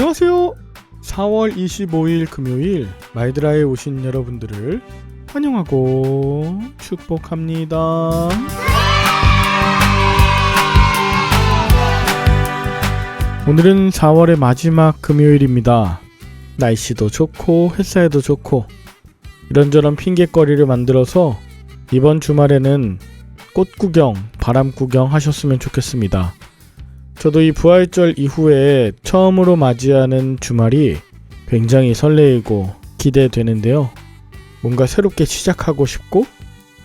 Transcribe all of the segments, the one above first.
안녕하세요. 4월 25일 금요일 마이드라에 오신 여러분들을 환영하고 축복합니다. 오늘은 4월의 마지막 금요일입니다. 날씨도 좋고 햇살도 좋고 이런저런 핑계거리를 만들어서 이번 주말에는 꽃 구경, 바람 구경 하셨으면 좋겠습니다. 저도 이 부활절 이후에 처음으로 맞이하는 주말이 굉장히 설레이고 기대되는데요. 뭔가 새롭게 시작하고 싶고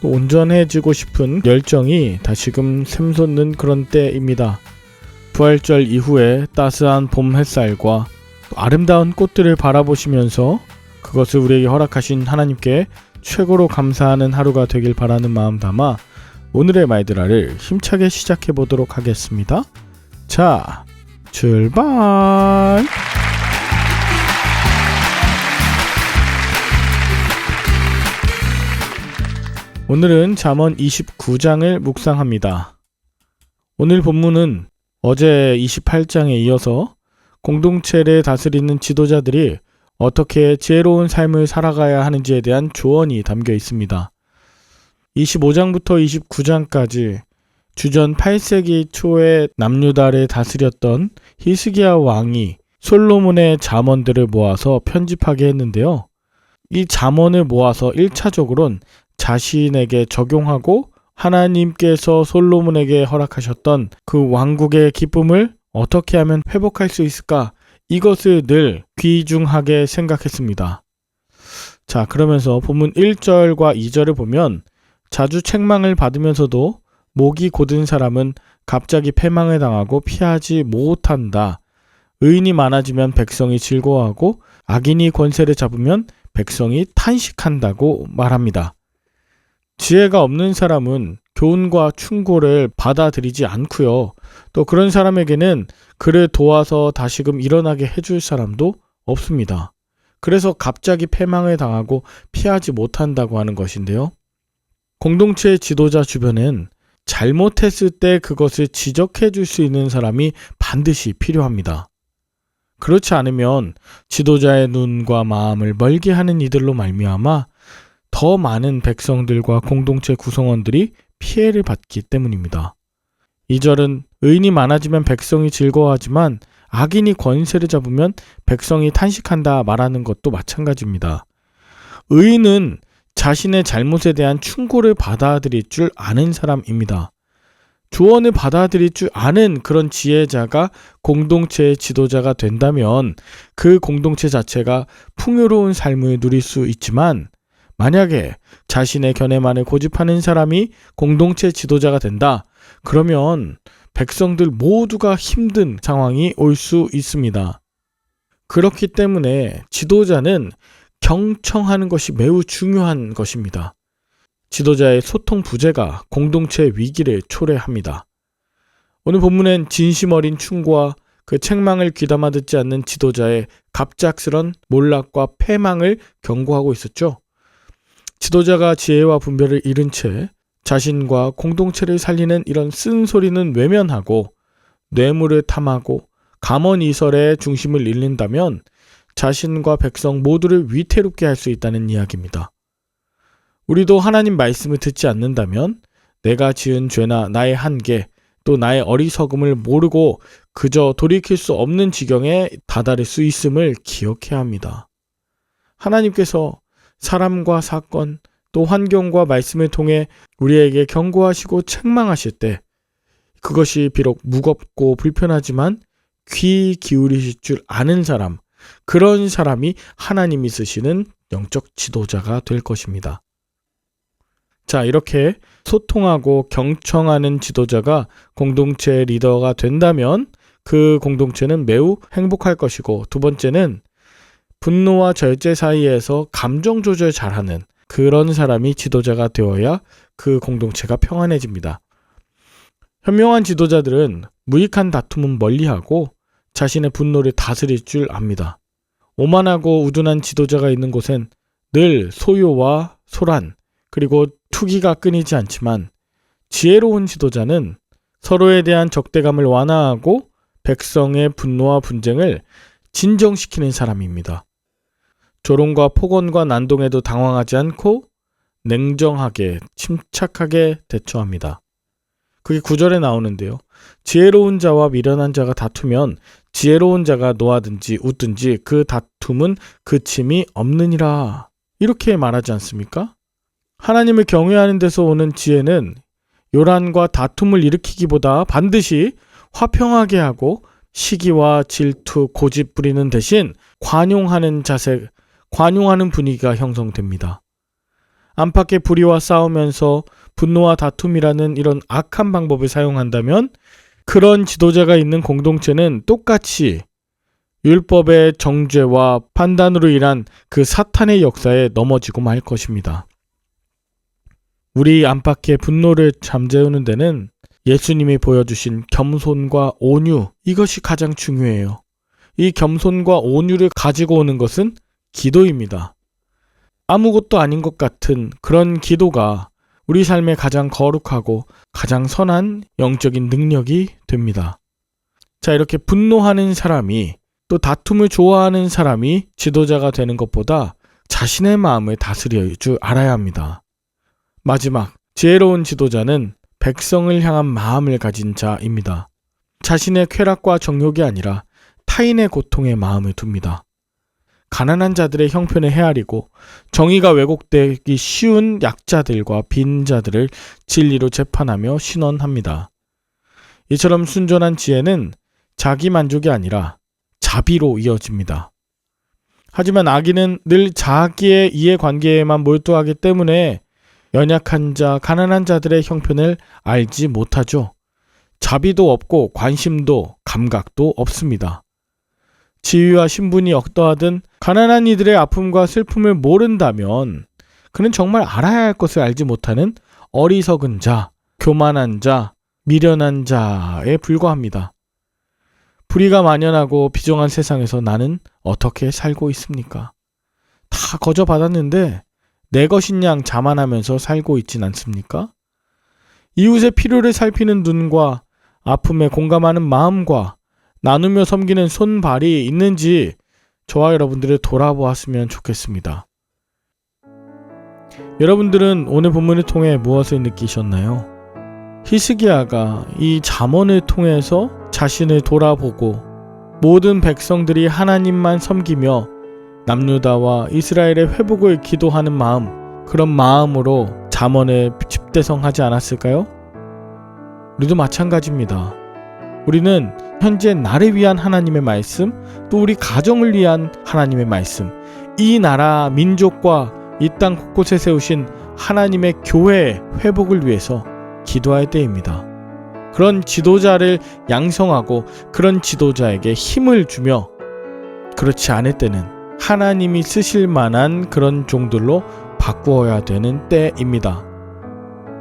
또 온전해지고 싶은 열정이 다시금 샘솟는 그런 때입니다. 부활절 이후에 따스한 봄 햇살과 또 아름다운 꽃들을 바라보시면서 그것을 우리에게 허락하신 하나님께 최고로 감사하는 하루가 되길 바라는 마음 담아 오늘의 마이드라를 힘차게 시작해 보도록 하겠습니다. 자, 출발! 오늘은 잠언 29장을 묵상합니다. 오늘 본문은 어제 28장에 이어서 공동체를 다스리는 지도자들이 어떻게 지혜로운 삶을 살아가야 하는지에 대한 조언이 담겨 있습니다. 25장부터 29장까지 주전 8세기 초에 남유다를 다스렸던 히스기야 왕이 솔로몬의 잠언들을 모아서 편집하게 했는데요. 이 잠언을 모아서 1차적으로는 자신에게 적용하고 하나님께서 솔로몬에게 허락하셨던 그 왕국의 기쁨을 어떻게 하면 회복할 수 있을까? 이것을 늘 귀중하게 생각했습니다. 자, 그러면서 본문 1절과 2절을 보면 자주 책망을 받으면서도 목이 곧은 사람은 갑자기 패망을 당하고 피하지 못한다. 의인이 많아지면 백성이 즐거워하고 악인이 권세를 잡으면 백성이 탄식한다고 말합니다. 지혜가 없는 사람은 교훈과 충고를 받아들이지 않고요. 또 그런 사람에게는 그를 도와서 다시금 일어나게 해줄 사람도 없습니다. 그래서 갑자기 패망을 당하고 피하지 못한다고 하는 것인데요. 공동체 지도자 주변엔 잘못했을 때 그것을 지적해 줄 수 있는 사람이 반드시 필요합니다. 그렇지 않으면 지도자의 눈과 마음을 멀게 하는 이들로 말미암아 더 많은 백성들과 공동체 구성원들이 피해를 받기 때문입니다. 이 절은 의인이 많아지면 백성이 즐거워하지만 악인이 권세를 잡으면 백성이 탄식한다 말하는 것도 마찬가지입니다. 의인은 자신의 잘못에 대한 충고를 받아들일 줄 아는 사람입니다. 조언을 받아들일 줄 아는 그런 지혜자가 공동체의 지도자가 된다면 그 공동체 자체가 풍요로운 삶을 누릴 수 있지만 만약에 자신의 견해만을 고집하는 사람이 공동체 지도자가 된다. 그러면 백성들 모두가 힘든 상황이 올 수 있습니다. 그렇기 때문에 지도자는 경청하는 것이 매우 중요한 것입니다. 지도자의 소통 부재가 공동체 위기를 초래합니다. 오늘 본문엔 진심 어린 충고와 그 책망을 귀담아 듣지 않는 지도자의 갑작스런 몰락과 패망을 경고하고 있었죠. 지도자가 지혜와 분별을 잃은 채 자신과 공동체를 살리는 이런 쓴소리는 외면하고 뇌물을 탐하고 감언이설의 중심을 잃는다면 자신과 백성 모두를 위태롭게 할 수 있다는 이야기입니다. 우리도 하나님 말씀을 듣지 않는다면 내가 지은 죄나 나의 한계 또 나의 어리석음을 모르고 그저 돌이킬 수 없는 지경에 다다를 수 있음을 기억해야 합니다. 하나님께서 사람과 사건 또 환경과 말씀을 통해 우리에게 경고하시고 책망하실 때 그것이 비록 무겁고 불편하지만 귀 기울이실 줄 아는 사람, 그런 사람이 하나님이 쓰시는 영적 지도자가 될 것입니다. 자, 이렇게 소통하고 경청하는 지도자가 공동체 리더가 된다면 그 공동체는 매우 행복할 것이고 두 번째는 분노와 절제 사이에서 감정 조절 잘하는 그런 사람이 지도자가 되어야 그 공동체가 평안해집니다. 현명한 지도자들은 무익한 다툼은 멀리하고 자신의 분노를 다스릴 줄 압니다. 오만하고 우둔한 지도자가 있는 곳엔 늘 소요와 소란, 그리고 투기가 끊이지 않지만 지혜로운 지도자는 서로에 대한 적대감을 완화하고 백성의 분노와 분쟁을 진정시키는 사람입니다. 조롱과 폭언과 난동에도 당황하지 않고 냉정하게 침착하게 대처합니다. 그게 구절에 나오는데요. 지혜로운 자와 미련한 자가 다투면 지혜로운 자가 노하든지 웃든지 그 다툼은 그침이 없느니라. 이렇게 말하지 않습니까? 하나님을 경외하는 데서 오는 지혜는 요란과 다툼을 일으키기보다 반드시 화평하게 하고 시기와 질투, 고집 부리는 대신 관용하는 자세, 관용하는 분위기가 형성됩니다. 안팎의 불의와 싸우면서 분노와 다툼이라는 이런 악한 방법을 사용한다면 그런 지도자가 있는 공동체는 똑같이 율법의 정죄와 판단으로 인한 그 사탄의 역사에 넘어지고 말 것입니다. 우리 안팎의 분노를 잠재우는 데는 예수님이 보여주신 겸손과 온유, 이것이 가장 중요해요. 이 겸손과 온유를 가지고 오는 것은 기도입니다. 아무것도 아닌 것 같은 그런 기도가 우리 삶의 가장 거룩하고 가장 선한 영적인 능력이 됩니다. 자, 이렇게 분노하는 사람이 또 다툼을 좋아하는 사람이 지도자가 되는 것보다 자신의 마음을 다스릴 줄 알아야 합니다. 마지막, 지혜로운 지도자는 백성을 향한 마음을 가진 자입니다. 자신의 쾌락과 정욕이 아니라 타인의 고통에 마음을 둡니다. 가난한 자들의 형편을 헤아리고 정의가 왜곡되기 쉬운 약자들과 빈자들을 진리로 재판하며 신원합니다. 이처럼 순전한 지혜는 자기 만족이 아니라 자비로 이어집니다. 하지만 악인은 늘 자기의 이해관계에만 몰두하기 때문에 연약한 자, 가난한 자들의 형편을 알지 못하죠. 자비도 없고 관심도 감각도 없습니다. 지위와 신분이 어떠하든 가난한 이들의 아픔과 슬픔을 모른다면 그는 정말 알아야 할 것을 알지 못하는 어리석은 자, 교만한 자, 미련한 자에 불과합니다. 불의가 만연하고 비정한 세상에서 나는 어떻게 살고 있습니까? 다 거저 받았는데 내 것인 양 자만하면서 살고 있진 않습니까? 이웃의 필요를 살피는 눈과 아픔에 공감하는 마음과 나누며 섬기는 손발이 있는지 저와 여러분들을 돌아보았으면 좋겠습니다. 여러분들은 오늘 본문을 통해 무엇을 느끼셨나요? 히스기야가 이 잠언을 통해서 자신을 돌아보고 모든 백성들이 하나님만 섬기며 남유다와 이스라엘의 회복을 기도하는 마음, 그런 마음으로 잠언을 집대성하지 않았을까요? 우리도 마찬가지입니다. 우리는 현재 나를 위한 하나님의 말씀, 또 우리 가정을 위한 하나님의 말씀, 이 나라 민족과 이 땅 곳곳에 세우신 하나님의 교회의 회복을 위해서 기도할 때입니다. 그런 지도자를 양성하고 그런 지도자에게 힘을 주며 그렇지 않을 때는 하나님이 쓰실 만한 그런 종들로 바꾸어야 되는 때입니다.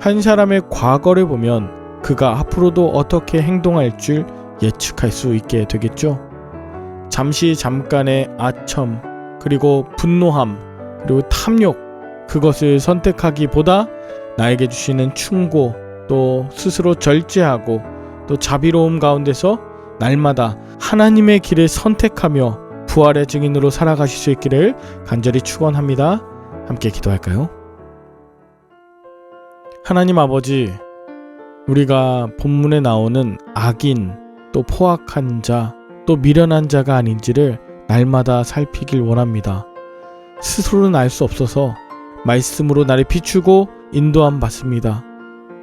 한 사람의 과거를 보면 그가 앞으로도 어떻게 행동할 줄 예측할 수 있게 되겠죠. 잠시 잠깐의 아첨, 그리고 분노함, 그리고 탐욕, 그것을 선택하기보다 나에게 주시는 충고, 또 스스로 절제하고 또 자비로움 가운데서 날마다 하나님의 길을 선택하며 부활의 증인으로 살아가실 수 있기를 간절히 축원합니다. 함께 기도할까요? 하나님 아버지, 우리가 본문에 나오는 악인, 또 포악한 자, 또 미련한 자가 아닌지를 날마다 살피길 원합니다. 스스로는 알 수 없어서 말씀으로 나를 비추고 인도함 받습니다.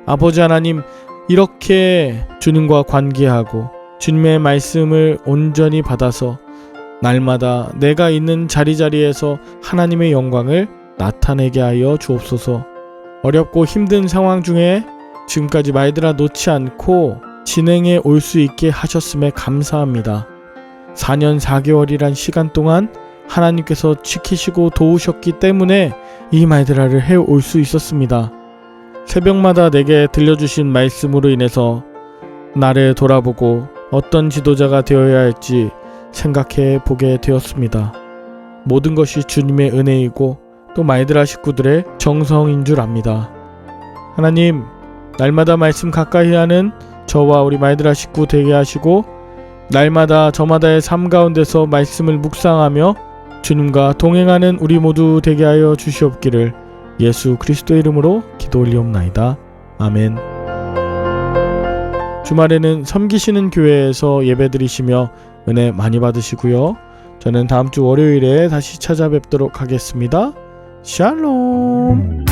아버지 하나님, 이렇게 주님과 관계하고 주님의 말씀을 온전히 받아서 날마다 내가 있는 자리자리에서 하나님의 영광을 나타내게 하여 주옵소서. 어렵고 힘든 상황 중에 지금까지 말들아 놓지 않고 진행해 올 수 있게 하셨음에 감사합니다. 4년 4개월이란 시간 동안 하나님께서 지키시고 도우셨기 때문에 이 말들아를 해 올 수 있었습니다. 새벽마다 내게 들려주신 말씀으로 인해서 나를 돌아보고 어떤 지도자가 되어야 할지 생각해 보게 되었습니다. 모든 것이 주님의 은혜이고 또 마이드라 식구들의 정성인 줄 압니다. 하나님, 날마다 말씀 가까이 하는 저와 우리 마이드라 식구 되게 하시고 날마다 저마다의 삶 가운데서 말씀을 묵상하며 주님과 동행하는 우리 모두 되게 하여 주시옵기를 예수 그리스도 이름으로 기도 올리옵나이다. 아멘. 주말에는 섬기시는 교회에서 예배드리시며 은혜 많이 받으시고요. 저는 다음 주 월요일에 다시 찾아뵙도록 하겠습니다. 샬롬.